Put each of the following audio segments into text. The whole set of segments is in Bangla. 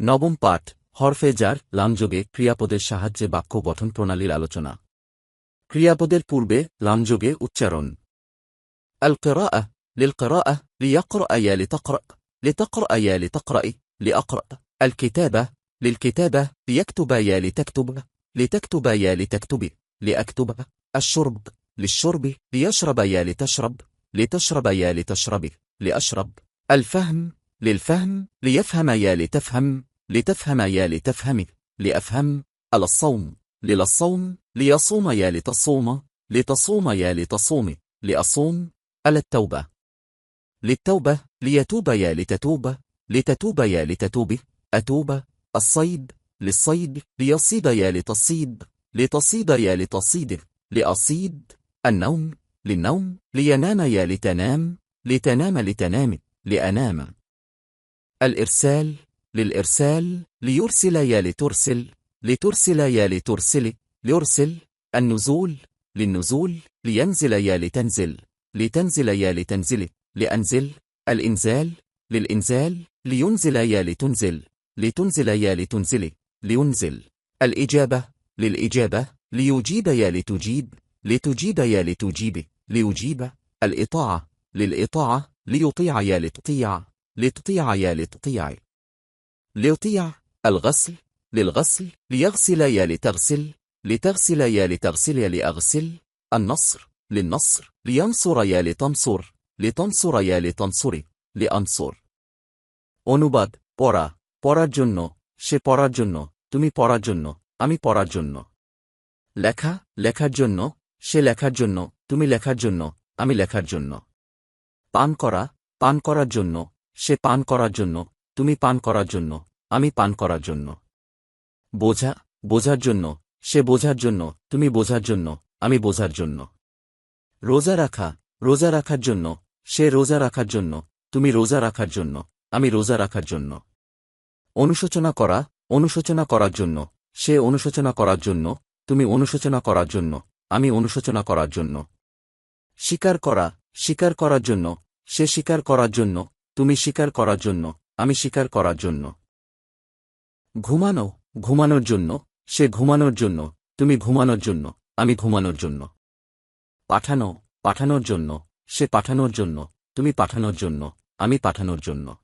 নবম পাঠ হরফে যার লামযোগে ক্রিয়াপদের সাহায্যে বাক্য গঠন প্রণালীর আলোচনা ক্রিয়াপদের পূর্বে লামযোগে উচ্চারণ القراءة للقراءة ليقرأ يا لتقرأ لتقرأ يا لتقرأ لأقرأ الكتابة للكتابة ليكتب يا لتكتب لتكتب يا لتكتب لأكتب الشرب للشرب ليشرب يا لتشرب لتشرب يا لتشرب لأشرب الفهم للفهم ليفهم يا لتفهم لتفهم يا لتفهم لأفهم على الصوم للصوم ليصوم يا لتصوم لتصوم يا لتصوم لأصوم على التوبة. للتوبة ليتوب يا لتتوب لتتوب يا لتتوب أتوب الصيد للصيد ليصيد يا لتصيد لتصيد يا لتصيد لأصيد النوم للنوم لينام يا لتنام لتنام لتنام لأنام. الإرسال للإرسال ليرسل يا لترسل لترسل يا لترسل ليرسل النزول للنزول لينزل يا لتنزل لتنزل يا لتنزل لأنزل الإنزال للإنزال لينزل يا لتنزل لتنزل يا لتنزل لينزل الإجابة للإجابة ليجيب يا لتجيب لتجيب يا لتجيب ليجيب الإطاعة للإطاعة ليطيع يا لتطيع لتطيع يا لتطيع. ليطيع الغسل للغسل ليغسل يا لتغسل لتغسل يا لتغسل يا لأغسل النصر للنصر لينصر يا لتنصر لتنصر يا لتنصر لأنصر অনুবাদ পড়া পড়ার জন্য সে পড়ার জন্য তুমি পড়ার জন্য আমি পড়ার জন্য লেখা লেখার জন্য সে লেখার জন্য তুমি লেখার জন্য আমি লেখার জন্য পান করা পান করার জন্য সে পান করার জন্য তুমি পান করার জন্য, আমি পান করার জন্য। বোঝা, বোঝার জন্য, সে বোঝার জন্য, তুমি বোঝার জন্য, আমি বোঝার জন্য। রোজা রাখা, রোজা রাখার জন্য, সে রোজা রাখার জন্য, তুমি রোজা রাখার জন্য, আমি রোজা রাখার জন্য। অনুশোচনা করা, অনুশোচনা করার জন্য, সে অনুশোচনা করার জন্য, তুমি অনুশোচনা করার জন্য, আমি অনুশোচনা করার জন্য। স্বীকার করা, স্বীকার করার জন্য, সে স্বীকার করার জন্য, তুমি স্বীকার করার জন্য আমি স্বীকার করার জন্য। ঘুমানো, ঘুমানোর জন্য, সে ঘুমানোর জন্য, তুমি ঘুমানোর জন্য, আমি ঘুমানোর জন্য। পাঠানো, পাঠানোর জন্য, সে পাঠানোর জন্য, তুমি পাঠানোর জন্য, আমি পাঠানোর জন্য।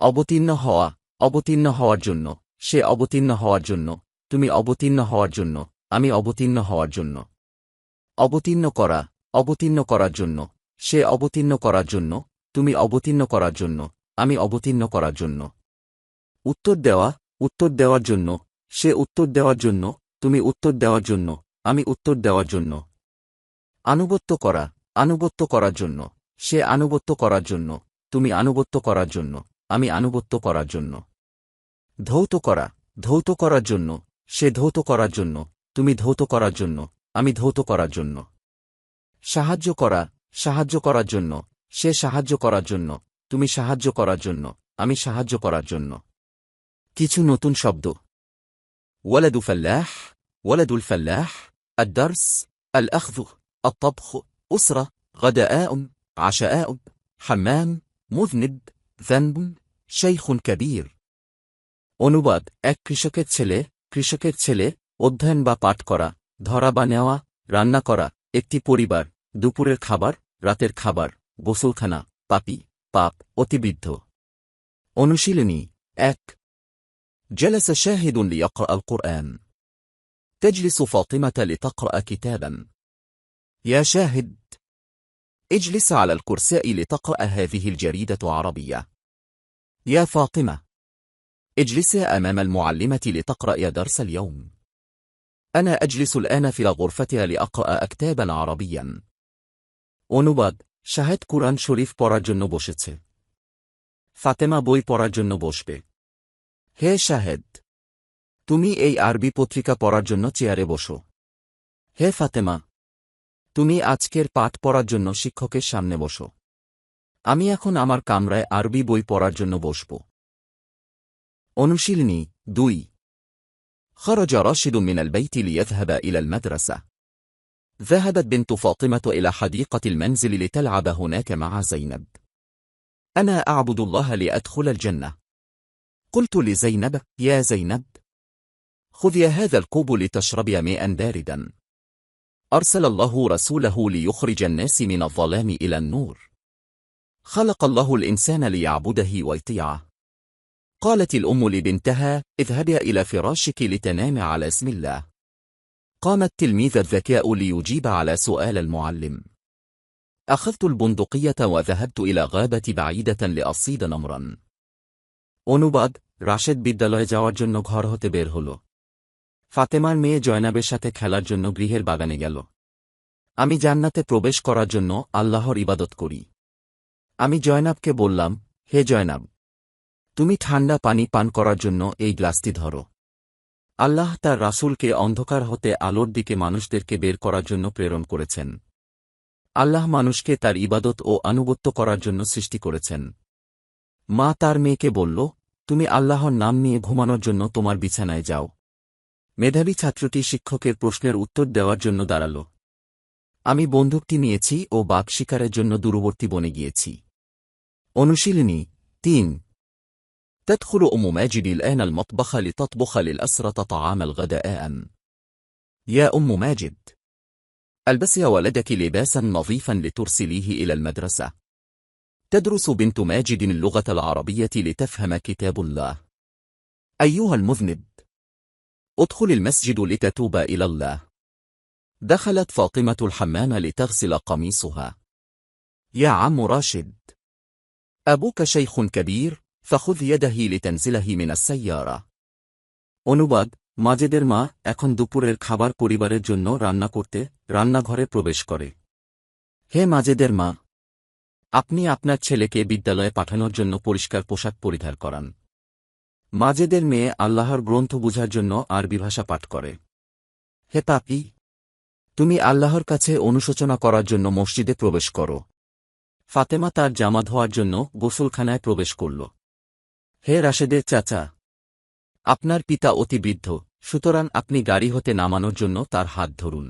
অবতীর্ণ হওয়া, অবতীর্ণ হওয়ার জন্য, সে অবতীর্ণ হওয়ার জন্য, তুমি অবতীর্ণ হওয়ার জন্য, আমি অবতীর্ণ হওয়ার জন্য। অবতীর্ণ করা, অবতীর্ণ করার জন্য, সে অবতীর্ণ করার জন্য, তুমি অবতীর্ণ করার জন্য আমি অবতীর্ণ করার জন্য। উত্তর দেওয়া, উত্তর দেওয়ার জন্য। সে উত্তর দেওয়ার জন্য, তুমি উত্তর দেওয়ার জন্য, আমি উত্তর দেওয়ার জন্য। আনুগত্য করা, আনুগত্য করার জন্য। সে আনুগত্য করার জন্য, তুমি আনুগত্য করার জন্য, আমি আনুগত্য করার জন্য। ধৌত করা, ধৌত করার জন্য। সে ধৌত করার জন্য, তুমি ধৌত করার জন্য, আমি ধৌত করার জন্য। সাহায্য করা, সাহায্য করার জন্য। সে সাহায্য করার জন্য। তুমি সাহায্য করার জন্য আমি সাহায্য করার জন্য কিছু নতুন শব্দ ولد فلاح ولد الفلاح الدرس الأخذ الطبخ أسرة غداء عشاء حمام مذنب ذنب شيخ كبير অনুবাদ এক কৃষকের ছেলে কৃষকের ছেলে অধ্যয়ন বা পাঠ করা ধরা বা নেওয়া রান্না করা একটি পরিবার দুপুরের খাবার রাতের খাবার গোসলখানা পাপি পাপ অতিবৃদ্ধ অনুশীলনী এক جلس شاهد ليقرأ القرآن تجلس فاطمة لتقرأ كتابا يا شاهد اجلس على الكرساء لتقرأ هذه الجريدة عربية يا فاطمة اجلسا أمام المعلمة لتقرأ درس اليوم أنا أجلس الآن في غرفتها لأقرأ كتابا عربيا অনুবাদ শাহেদ কুরআন শরীফ পড়ার জন্য বসেছে ফাতেমা বই পড়ার জন্য বসবে হে শাহেদ তুমি এই আরবি পত্রিকা পড়ার জন্য চেয়ারে বসো হে ফাতেমা তুমি আজকের পাঠ পড়ার জন্য শিক্ষকের সামনে বসো আমি এখন আমার কামরায় আরবি বই পড়ার জন্য বসব অনুশীলনী দুই خرج راشد من البيت ليذهب إلى المدرسة ذهبت بنت فاطمة إلى حديقة المنزل لتلعب هناك مع زينب. أنا أعبد الله لأدخل الجنة. قلت لزينب يا زينب. خذي هذا الكوب لتشربي ماء باردا. أرسل الله رسوله ليخرج الناس من الظلام إلى النور. خلق الله الإنسان ليعبده ويطيعه. قالت الأم لبنتها اذهبي إلى فراشك لتنام على اسم الله. قام التلميذ الذكاء ليجيب على سؤال المعلم أخذت البندقية وذهبت إلى غابة بعيدة لأصيد نمرا অনুবাদ রাশেদ বিদ্যালয়ে যাওয়ার জন্য ঘর হতে বের হল ফাতেমার মেয়ে জয়নাবের সাথে খেলার জন্য গৃহের বাগানে গেল আমি জান্নাতে প্রবেশ করার জন্য আল্লাহর ইবাদত করি আমি জয়নাবকে বললাম হে জয়নাব তুমি ঠান্ডা পানি পান করার জন্য এই গ্লাসটি ধরো আল্লাহ তার রাসূলকে অন্ধকার হতে আলোর দিকে মানুষদেরকে বের করার জন্য প্রেরণ করেছেন। আল্লাহ মানুষকে তার ইবাদত ও আনুগত্য করার জন্য সৃষ্টি করেছেন। মা তার মেয়েকে বলল, তুমি আল্লাহর নাম নিয়ে ঘুমানোর জন্য তোমার বিছানায় যাও। মেধাবী ছাত্রটি শিক্ষকের প্রশ্নের উত্তর দেওয়ার জন্য দাঁড়াল। আমি বন্দুকটি নিয়েছি ও বাঘ শিকারের জন্য দূরবর্তী বনে গিয়েছি। অনুশীলনী তিন تدخل أم ماجد الآن المطبخ لتطبخ للأسرة طعام الغداء يا أم ماجد. ألبسي ولدك لباسا نظيفا لترسليه إلى المدرسة. تدرس بنت ماجد اللغة العربية لتفهم كتاب الله. أيها المذنب. ادخل المسجد لتتوب إلى الله. دخلت فاطمة الحمام لتغسل قميصها. يا عم راشد. أبوك شيخ كبير. ফখুদ ইয়াদাহি লিতেনজিলাহি মিনাস সাইয়ারা অনুবাদ, মাজেদের মা এখন দুপুরের খাবার পরিবারের জন্য রান্না করতে, রান্নাঘরে প্রবেশ করে। হে মাজেদের মা! আপনি আপনার ছেলেকে বিদ্যালয়ে পাঠানোর জন্য পরিষ্কার পোশাক পরিধার করান। মাজেদের মেয়ে আল্লাহর গ্রন্থ বুঝার জন্য আরবি ভাষা পাঠ করে। হে তাপি তুমি আল্লাহর কাছে অনুশোচনা করার জন্য মসজিদে প্রবেশ করো। ফাতেমা তার জামা ধোয়ার জন্য গোসলখানায় প্রবেশ করল। হে রাশেদের চাচা, আপনার পিতা অতিবৃদ্ধ সুতরাং আপনি গাড়ি হতে নামানোর জন্য তার হাত ধরুন।